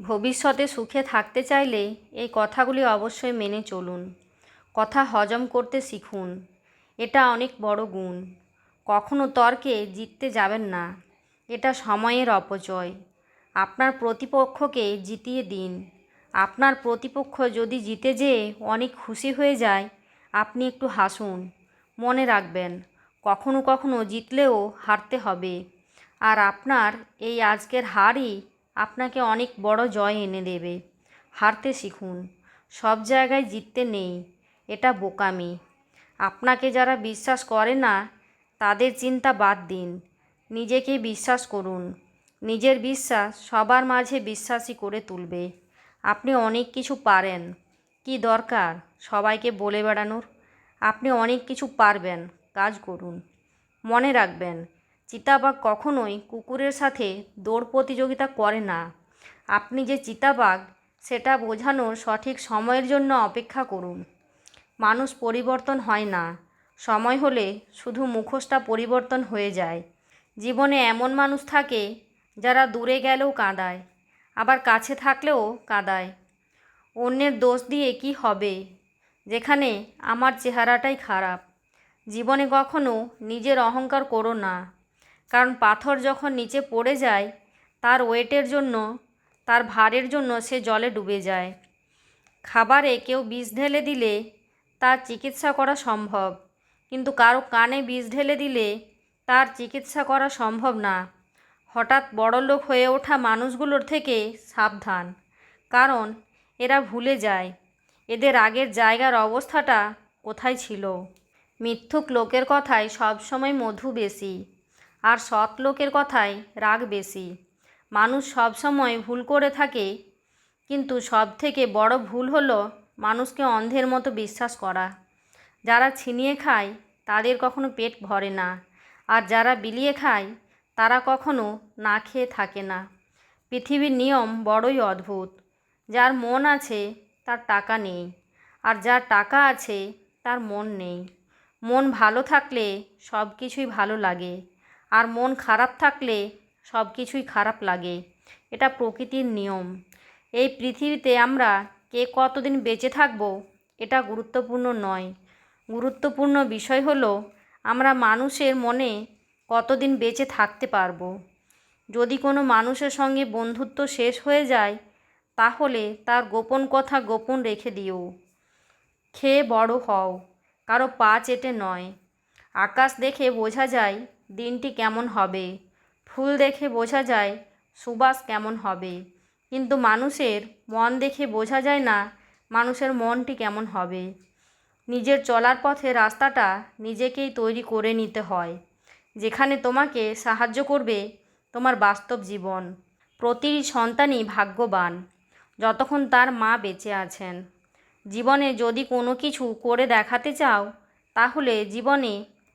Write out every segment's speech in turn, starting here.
ভবিষ্যতে সুখে থাকতে চাইলে এই কথাগুলি অবশ্যই মেনে চলুন। কথা হজম করতে শিখুন। এটা অনেক বড় গুণ। কখনো তর্কে জিততে যাবেন না। এটা সময়ের অপচয়। আপনার প্রতিপক্ষকে জিতিয়ে দিন। আপনার প্রতিপক্ষ যদি জিতে যেয়ে অনেক খুশি হয়ে যায়, আপনি একটু হাসুন। মনে রাখবেন, কখনো কখনো জিতলেও হারতে হবে। আর আপনার এই আজকের হারই আপনাকে অনেক বড় জয় এনে দেবে। হারতে শিখুন। সব জায়গায় জিততে নেই। এটা বোকামি। আপনাকে যারা বিশ্বাস করে না, তাদের চিন্তা বাদ দিন। নিজেকে বিশ্বাস করুন। নিজের বিশ্বাস সবার মাঝে বিশ্বাসী করে তুলবে। আপনি অনেক কিছু পারেন। কি দরকার সবাইকে বলে বেড়ানোর? আপনি অনেক কিছু পারবেন। কাজ করুন। মনে রাখবেন চিতাবাঘ কখনোই কুকুরের সাথে দৌড় প্রতিযোগিতা করে না। আপনি যে চিতাবাঘ, সেটা বোঝানোর সঠিক সময়ের জন্য অপেক্ষা করুন। মানুষ পরিবর্তন হয় না। সময় হলে শুধু মুখোশটা পরিবর্তন হয়ে যায়। জীবনে এমন মানুষ থাকে যারা দূরে গেলেও কাঁদায়, আবার কাছে থাকলেও কাঁদায়। অন্যের দোষ দিয়ে কি হবে? যেখানে আমার চেহারাটাই খারাপ। জীবনে কখনো নিজের অহংকার করো না। কারণ পাথর যখন নিচে পড়ে যায়, তার ওয়েটের জন্য, তার ভারের জন্য সে জলে ডুবে যায়। খাবারে কেউ বিষ ঢেলে দিলে তার চিকিৎসা করা সম্ভব, কিন্তু কারও কানে বিষ ঢেলে দিলে তার চিকিৎসা করা সম্ভব না। হঠাৎ বড়লোক হয়ে ওঠা মানুষগুলোর থেকে সাবধান, কারণ এরা ভুলে যায়, এদের আগের জায়গার অবস্থাটা কোথায় ছিল? মিথ্যুক লোকের কথায় সবসময় মধু বেশি। আর সৎ লোকের কথায় রাগ বেশি। মানুষ সবসময় ভুল করে থাকে, কিন্তু সব থেকে বড় ভুল হলো মানুষকে অন্ধের মতো বিশ্বাস করা। যারা ছিনিয়ে খায়, তাদের কখনো পেট ভরে না। আর যারা বিলিয়ে খায়, তারা কখনো না খেয়ে থাকে না। পৃথিবীর নিয়ম বড়ই অদ্ভুত। যার মন আছে, তার টাকা নেই। আর যার টাকা আছে, তার মন নেই। মন ভালো থাকলে সব কিছুই ভালো লাগে। আর মন খারাপ থাকলে সব কিছুই খারাপ লাগে। এটা প্রকৃতির নিয়ম। এই পৃথিবীতে আমরা কে কতদিন বেঁচে থাকব, এটা গুরুত্বপূর্ণ নয়। গুরুত্বপূর্ণ বিষয় হলো আমরা মানুষের মনে কতদিন বেঁচে থাকতে পারব। যদি কোনো মানুষের সঙ্গে বন্ধুত্ব শেষ হয়ে যায়, তাহলে তার গোপন কথা গোপন রেখে দিও। খেয়ে বড় হও। কারও পা চেটে নয়। আকাশ দেখে বোঝা যায় দিনটি কেমন হবে? ফুল দেখে বোঝা যায় সুবাস কেমন হবে। কিন্তু মানুষের মন দেখে বোঝা যায় না মানুষের মনটি কেমন হবে। নিজের চলার পথে রাস্তাটা নিজেকেই তৈরি করে নিতে হয়, যেখানে তোমাকে সাহায্য করবে তোমার বাস্তব জীবন। প্রতিটি সন্তানই ভাগ্যবান, যতক্ষণ তার মা বেঁচে আছেন। জীবনে যদি কোনো কিছু করে দেখাতে চাও, তাহলে জীবনে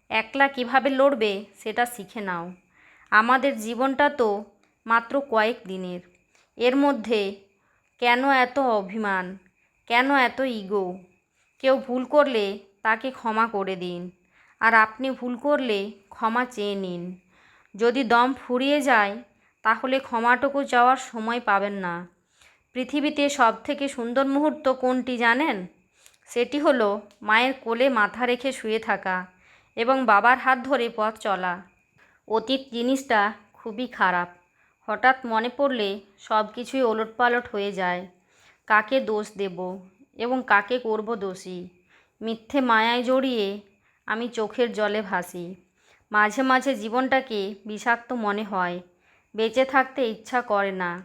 একলা কীভাবে লড়বে সেটা শিখে নাও। আমাদের জীবনটা তো মাত্র কয়েক দিনের। এর মধ্যে কেন এত অভিমান? কেন এত ইগো? কেউ ভুল করলে তাকে ক্ষমা করে দিন। আর আপনি ভুল করলে ক্ষমা চেয়ে নিন। যদি দম ফুরিয়ে যায়, তাহলে ক্ষমাটুকু চাওয়ার সময় পাবেন না। পৃথিবীতে সব থেকে সুন্দর মুহূর্ত কোনটি জানেন? সেটি হলো মায়ের কোলে মাথা রেখে শুয়ে থাকা। এবং বাবার হাত ধরে পথ চলা। অতীত জিনিসটা খুবই খারাপ। হঠাৎ মনে পড়লে সব কিছুই ওলটপালট হয়ে যায়। কাকে দোষ দেব এবং কাকে করব দোষী? মিথ্যে মায়ায় জড়িয়ে আমি চোখের জলে ভাসি। মাঝে মাঝে জীবনটাকে বিষাক্ত মনে হয়। বেঁচে থাকতে ইচ্ছা করে না।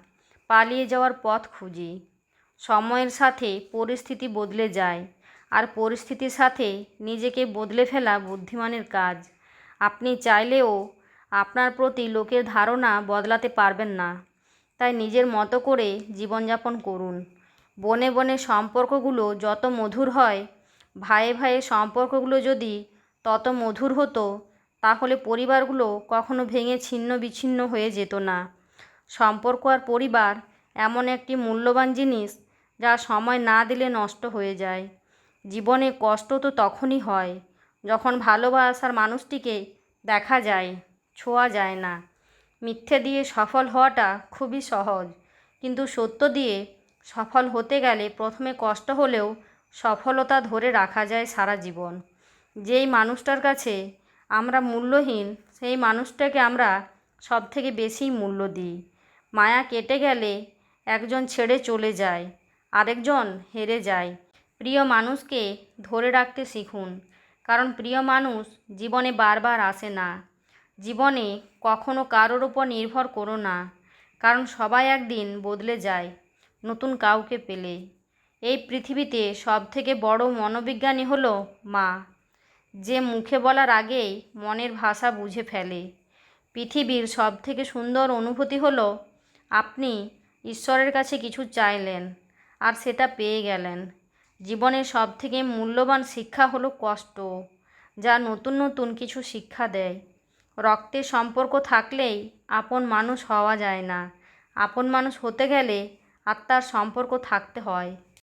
পালিয়ে যাওয়ার পথ খুঁজি। সময়ের সাথে পরিস্থিতি বদলে যায়। আর পরিস্থিতির সাথে নিজেকে বদলে ফেলা বুদ্ধিমানের কাজ। আপনি চাইলেও আপনার প্রতি লোকের ধারণা বদলাতে পারবেন না। তাই নিজের মতো করে জীবনযাপন করুন। বনে বনে সম্পর্কগুলো যত মধুর হয় ভাইয়ে ভাইয়ে সম্পর্কগুলো যদি তত মধুর হতো, তাহলে পরিবারগুলো কখনো ভেঙে ছিন্ন বিচ্ছিন্ন হয়ে যেত না। সম্পর্ক আর পরিবার এমন একটি মূল্যবান জিনিস যা সময় না দিলে নষ্ট হয়ে যায়। জীবনে কষ্ট তো তখনই হয় যখন ভালোবাসার মানুষটিকে দেখা যায়, ছোঁয়া যায় না। মিথ্যে দিয়ে সফল হওয়াটা খুবই সহজ, কিন্তু সত্য দিয়ে সফল হতে গেলে প্রথমে কষ্ট হলেও সফলতা ধরে রাখা যায় সারা জীবন। যেই মানুষটার কাছে আমরা মূল্যহীন, সেই মানুষটাকে আমরা সব থেকে বেশি মূল্য দিই। মায়া কেটে গেলে একজন ছেড়ে চলে যায়, আরেকজন হেরে যায়। প্রিয় মানুষকে ধরে রাখতে শিখুন। কারণ প্রিয় মানুষ জীবনে বারবার আসে না। জীবনে কখনো কারোর ওপর নির্ভর করো না। কারণ সবাই একদিন বদলে যায়, নতুন কাউকে পেলে। এই পৃথিবীতে সব থেকে বড় মনোবিজ্ঞানী হলো মা। যে মুখে বলার আগেই মনের ভাষা বুঝে ফেলে। পৃথিবীর সব থেকে সুন্দর অনুভূতি হলো, আপনি ঈশ্বরের কাছে কিছু চাইলেন আর সেটা পেয়ে গেলেন। জীবনের সব থেকে মূল্যবান শিক্ষা হলো কষ্ট, যা নতুন নতুন কিছু শিক্ষা দেয়। রক্তের সম্পর্ক থাকলেই আপন মানুষ হওয়া যায় না। আপন মানুষ হতে গেলে আত্মার সম্পর্ক থাকতে হয়।